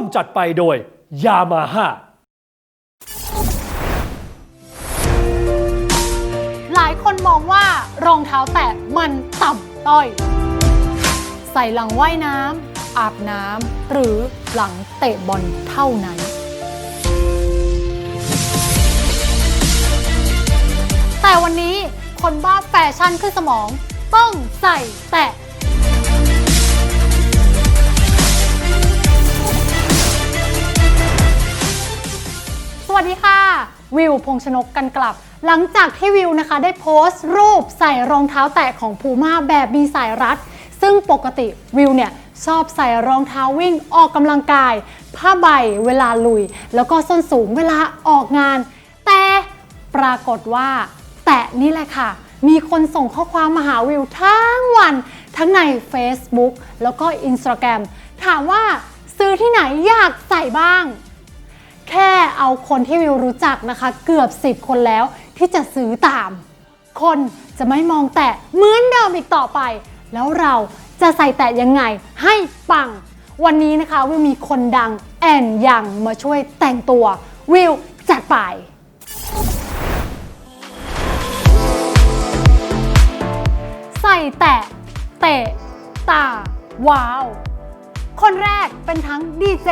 มจัดไปโดยยามาฮ่าหลายคนมองว่ารองเท้าแตะมันต่ำต้อย ใส่หลังว่ายน้ำอาบน้ำหรือหลังเตะบอลเท่านั้น แต่วันนี้คนบ้าแฟชั่นขึ้นสมองต้องใส่แตะ วัสดีค่ะ วิวพงชนกกันกลับ หลังจากที่วิวนะคะได้โพสต์รูปใส่รองเท้าแตะของพูม่าแบบมีสายรัด ซึ่งปกติวิวเนี่ยชอบใส่รองเท้าวิ่งออกกำลังกาย ผ้าใบเวลาลุย แล้วก็ส้นสูงเวลาออกงาน แต่ปรากฏว่า แตะนี่แหละค่ะ มีคนส่งข้อความมาหาวิวทั้งวัน ทั้งใน Facebook แล้วก็ Instagram ถามว่าซื้อที่ไหนอยากใส่บ้าง แค่เอาคนที่วิวรู้จักนะคะ เกือบ 10 คนแล้วที่จะซื้อตาม คนจะไม่มองแตะเหมือนเดิมอีกต่อไป แล้วเราจะใส่แตะยังไงให้ปัง วันนี้นะคะวิวมีคนดังแอนยังมาช่วยแต่งตัว วิวจัดไปใส่แตะเตะตาว้าว คนแรกเป็นทั้งดีเจ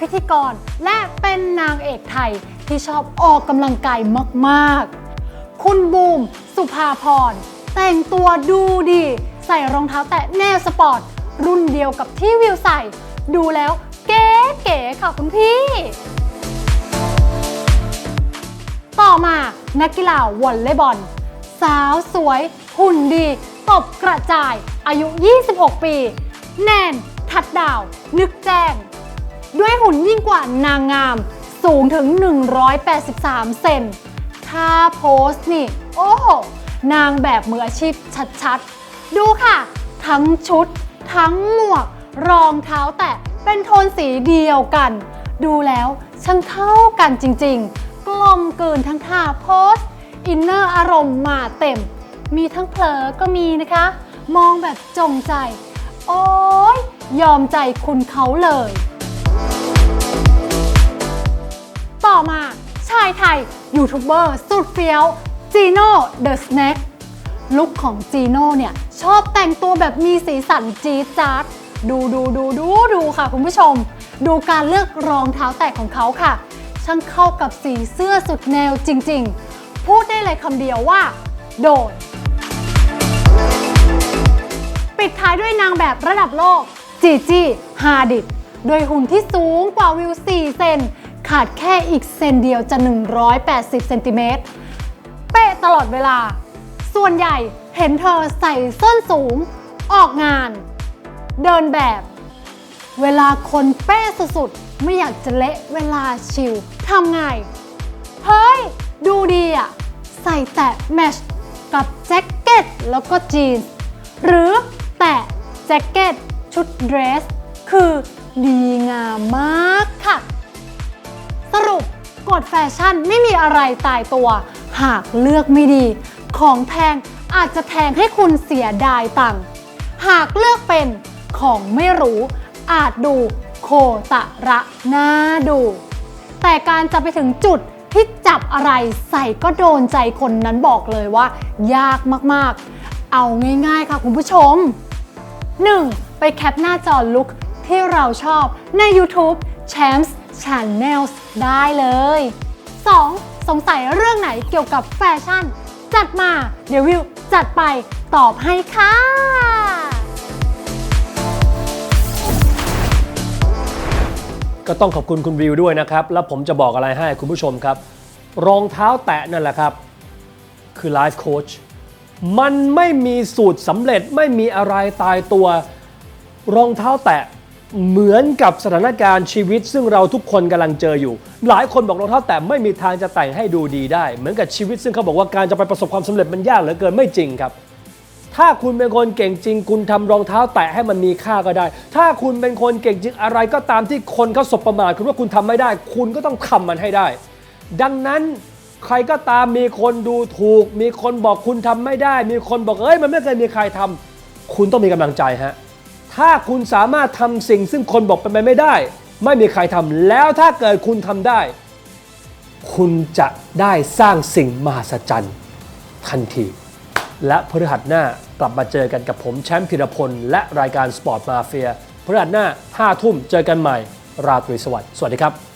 พิธีกร และเป็นนางเอกไทยที่ชอบออกกำลังกายมากๆ คุณบูม สุภาพร แต่งตัวดูดี ใส่รองเท้าแตะแนวสปอร์ต รุ่นเดียวกับที่วิวใส่ ดูแล้วเก๋ๆค่ะคุณพี่ ต่อมานักกีฬาวอลเลย์บอล สาวสวย หุ่นดีตบกระจายอายุ 26 ปี แนน ทัดดาว นึกแจ้ง ด้วยหุ่นยิ่งกว่านางงาม สูงถึง 183 เซนถ้าโพสต์นี่ โอ้โหนางแบบมืออาชีพชัดๆ ดูค่ะ ทั้งชุด ทั้งหมวก รองเท้าแตะเป็นโทนสีเดียวกัน ดูแล้วช่างเข้ากันจริงๆ กลมกลืนทั้งท่าโพสอินเนอร์อารมณ์มาเต็ม มีทั้งเผลอก็มีนะคะ มองแบบจงใจ โอ้ยยอมใจคุณเขาเลย อมา ชายไทย ยูทูบเบอร์สุดเฟี้ยวจีโน่เดอะสแน็คลุคของจีโน่เนี่ย ชอบแต่งตัวแบบมีสีสันจี๊ดจ๊าดดูดูดูดูดูค่ะคุณผู้ชม ดูการเลือกรองเท้าแตะของเขาค่ะ ช่างเข้ากับสีเสื้อสุดแนวจริง ๆ พูดได้เลยคำเดียวว่า โดนปิดท้ายด้วยนางแบบระดับโลกจีจี้ฮาดิดโดยหุ่นที่สูงกว่าวิว 4 เซน ขาดแค่อีกเซนเดียวจะ 180เซนติเมตรเป๊ะตลอดเวลา ส่วนใหญ่เห็นเธอใส่ส้นสูง ออกงาน เดินแบบ เวลาคนเป๊ะสุดๆ ไม่อยากจะเละเวลาชิลทำไง เฮ้ย ดูดีอะใส่แตะแมชกับแจ็คเก็ตแล้วก็จีน หรือแตะแจ็คเก็ตชุดเดรส คือดีง แฟชั่นไม่มีอะไรตายตัว หากเลือกไม่ดี ของแพงอาจจะแทงให้คุณเสียดายตังค์หากเลือกเป็นของไม่รู้ อาจดูโคตะระน่าดู แต่การจะไปถึงจุดที่จับอะไรใส่ก็โดนใจคนนั้นบอกเลยว่า ยากมากๆ เอาง่ายๆค่ะคุณผู้ชม 1. ไปแคปหน้าจอลุกที่เราชอบใน YouTube Champs Channels ได้เลย 2. สงสัยเรื่องไหนเกี่ยวกับแฟชั่น จัดมาเดี๋ยววิวจัดไปตอบให้ค่ะก็ต้องขอบคุณคุณวิวด้วยนะครับ แล้วผมจะบอกอะไรให้คุณผู้ชมครับ รองเท้าแตะนั่นแหละครับ คือไลฟ์โค้ชมันไม่มีสูตรสำเร็จไม่มีอะไรตายตัว รองเท้าแตะ เหมือนกับสถานการณ์ชีวิต ซึ่งเราทุกคนกำลังเจออยู่ หลายคนบอกรองเท้าแตะไม่มีทางจะแต่งให้ดูดีได้ เหมือนกับชีวิตซึ่งเขาบอกว่าการจะไปประสบความสำเร็จมันยากเหลือเกินไม่จริงครับ ถ้าคุณเป็นคนเก่งจริง คุณทำรองเท้าแตะให้มันมีค่าก็ได้ ถ้าคุณเป็นคนเก่งจริงอะไรก็ตามที่คนเขาสบประมาทคุณว่าคุณทำไม่ได้ คุณก็ต้องทำมันให้ได้ ดังนั้นใครก็ตามมีคนดูถูก มีคนบอกคุณทำไม่ได้ มีคนบอกเอ้ยมันไม่เคยมีใครทำคุณต้องมีกำลังใจฮะ ถ้าคุณสามารถทำสิ่งซึ่งคนบอกเป็นไปไม่ได้ ไม่มีใครทำแล้วถ้าเกิดคุณทำได้ คุณจะได้สร้างสิ่งมหัศจรรย์ทันที และพฤหัสหน้ากลับมาเจอกันกับผมแชมป์พิรพล และรายการสปอร์ตมาเฟียพฤหัสหน้า5ทุ่มเจอกันใหม่ ราตรีสวัสดิ์สวัสดีครับ